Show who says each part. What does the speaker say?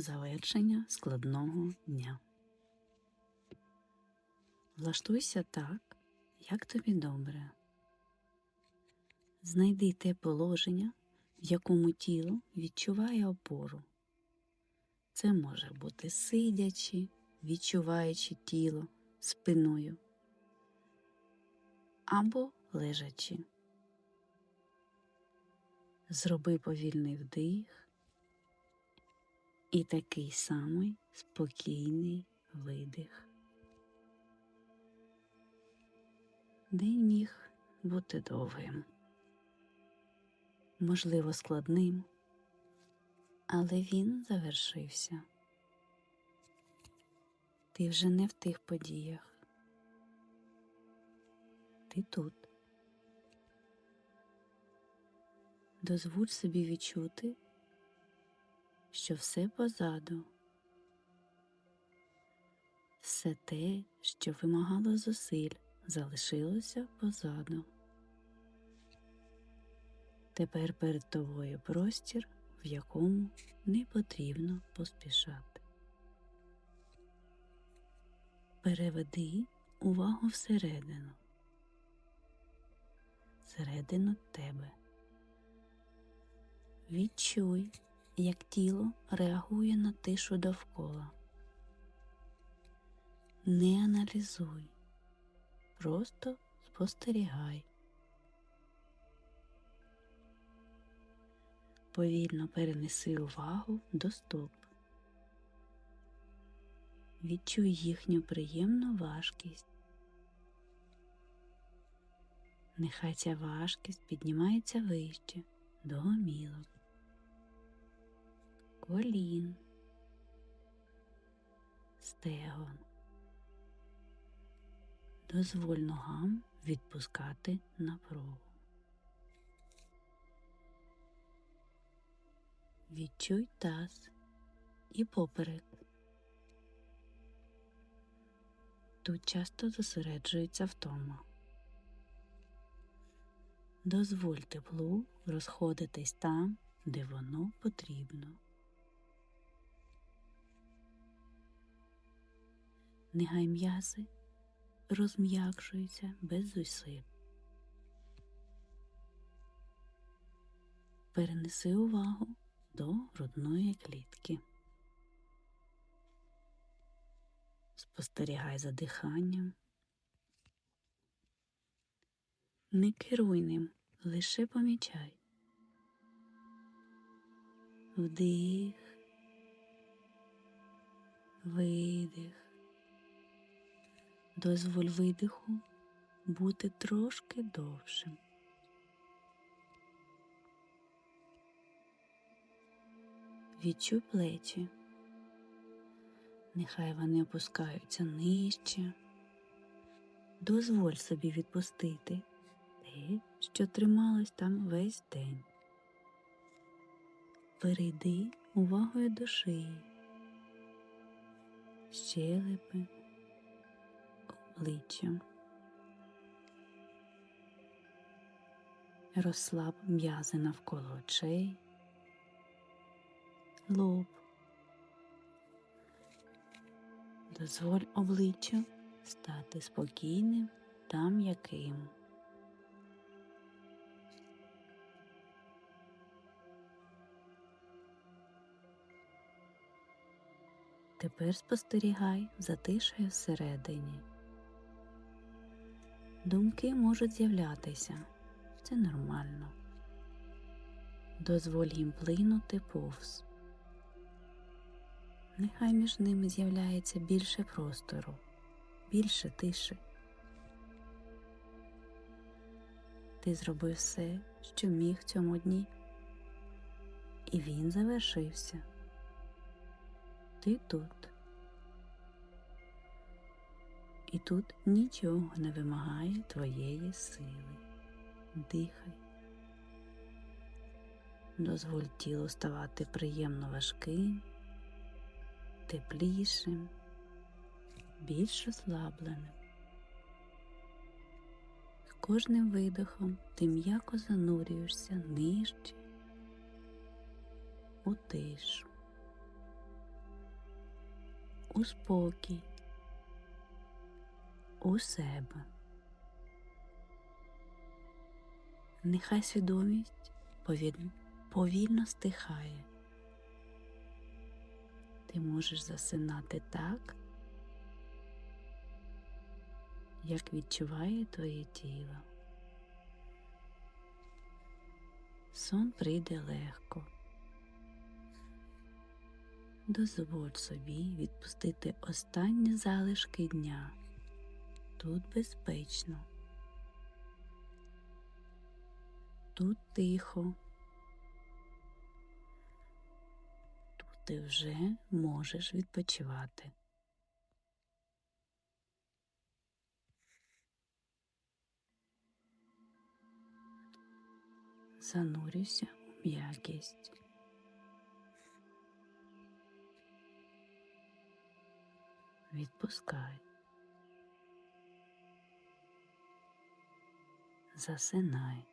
Speaker 1: завершення складного дня. Влаштуйся так, як тобі добре. Знайди те положення, в якому тіло відчуває опору. Це може бути сидячи, відчуваючи тіло спиною або лежачи. Зроби повільний вдих і такий самий спокійний видих. День міг бути довгим, можливо, складним, але він завершився. Ти вже не в тих подіях. Ти тут. Дозволь собі відчути, що все позаду, все те, що вимагало зусиль, залишилося позаду. Тепер перед тобою простір, в якому не потрібно поспішати. Переведи увагу всередину, всередину тебе. Відчуй, як тіло реагує на тишу довкола. Не аналізуй, просто спостерігай. Повільно перенеси увагу до стоп. Відчуй їхню приємну важкість. Нехай ця важкість піднімається вище до гомілок, колін, стегон. Дозволь ногам відпускати напругу. Відчуй таз і поперек. Тут часто зосереджується втома. Дозволь теплу розходитись там, де воно потрібно. Нехай м'язи розм'якшуються без зусиль. Перенеси увагу до грудної клітки. Спостерігай за диханням. Не керуй ним, лише помічай. Вдих, видих. Дозволь видиху бути трошки довшим. Відчуй плечі. Нехай вони опускаються нижче. Дозволь собі відпустити те, що трималось там весь день. Перейди увагою до шиї, щелепи, обличчя. Розслаб м'язи навколо очей, лоб. Дозволь обличчю стати спокійним та м'яким. Тепер спостерігай за тишею всередині. Думки можуть з'являтися, це нормально. Дозволь їм плинути повз. Нехай між ними з'являється більше простору, більше тиші. Ти зробив все, що міг в цьому дні, і він завершився. Ти тут. І тут нічого не вимагає твоєї сили. Дихай. Дозволь тілу ставати приємно важким, теплішим, більш розслабленим. Кожним видихом ти м'яко занурюєшся нижче у тишу. у спокій, у себе. Нехай свідомість повіль- повільно стихає. Ти можеш засинати так, як відчуває твоє тіло. Сон прийде легко. Дозволь собі відпустити останні залишки дня. Тут безпечно. Тут тихо. Тут ти вже можеш відпочивати. Занурюйся у м'якість. Відпускай. Засинай.